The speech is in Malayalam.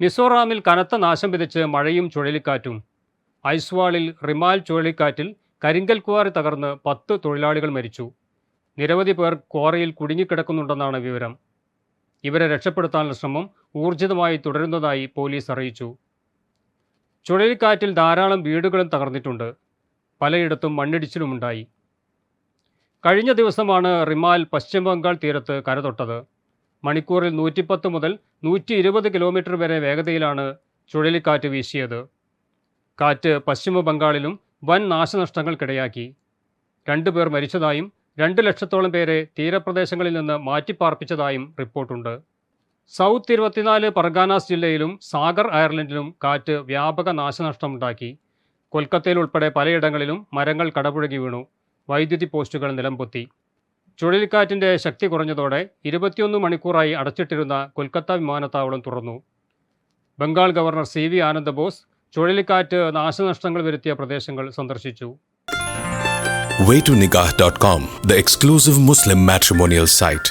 മിസോറാമിൽ കനത്ത നാശം വിതച്ച് മഴയും ചുഴലിക്കാറ്റും. ഐസ്വാളിൽ റിമാൽ ചുഴലിക്കാറ്റിൽ കരിങ്കൽ ക്വാറി തകർന്ന് പത്ത് തൊഴിലാളികൾ മരിച്ചു. നിരവധി പേർ ക്വാറിയിൽ കുടുങ്ങിക്കിടക്കുന്നുണ്ടെന്നാണ് വിവരം. ഇവരെ രക്ഷപ്പെടുത്താനുള്ള ശ്രമം ഊർജിതമായി തുടരുന്നതായി പോലീസ് അറിയിച്ചു. ചുഴലിക്കാറ്റിൽ ധാരാളം വീടുകളും തകർന്നിട്ടുണ്ട്. പലയിടത്തും മണ്ണിടിച്ചിലുമുണ്ടായി. കഴിഞ്ഞ ദിവസമാണ് റിമാൽ പശ്ചിമ ബംഗാൾ തീരത്ത് കരതൊട്ടത്. മണിക്കൂറിൽ നൂറ്റിപ്പത്ത് മുതൽ നൂറ്റി ഇരുപത് കിലോമീറ്റർ വരെ വേഗതയിലാണ് ചുഴലിക്കാറ്റ് വീശിയത്. കാറ്റ് പശ്ചിമ ബംഗാളിലും വൻ നാശനഷ്ടങ്ങൾക്കിടയാക്കി. രണ്ടു പേർ മരിച്ചതായും രണ്ട് ലക്ഷത്തോളം പേരെ തീരപ്രദേശങ്ങളിൽ നിന്ന് മാറ്റിപ്പാർപ്പിച്ചതായും റിപ്പോർട്ടുണ്ട്. സൗത്ത് ഇരുപത്തിനാല് പർഗാനാസ് ജില്ലയിലും സാഗർ അയർലൻഡിലും കാറ്റ് വ്യാപക നാശനഷ്ടമുണ്ടാക്കി. കൊൽക്കത്തയിൽ ഉൾപ്പെടെ പലയിടങ്ങളിലും മരങ്ങൾ കടപുഴകി വീണു. വൈദ്യുതി പോസ്റ്റുകൾ നിലംപൊത്തി. ചുഴലിക്കാറ്റിന്റെ ശക്തി കുറഞ്ഞതോടെ ഇരുപത്തിയൊന്ന് മണിക്കൂറായി അടച്ചിട്ടിരുന്ന കൊൽക്കത്ത വിമാനത്താവളം തുറന്നു Bengal governor C V Ananda Bose ചുഴലിക്കാറ്റ് നാശനഷ്ടങ്ങൾ വരുത്തിയ പ്രദേശങ്ങൾ സന്ദർശിച്ചു waytonikah.com, the exclusive Muslim matrimonial site.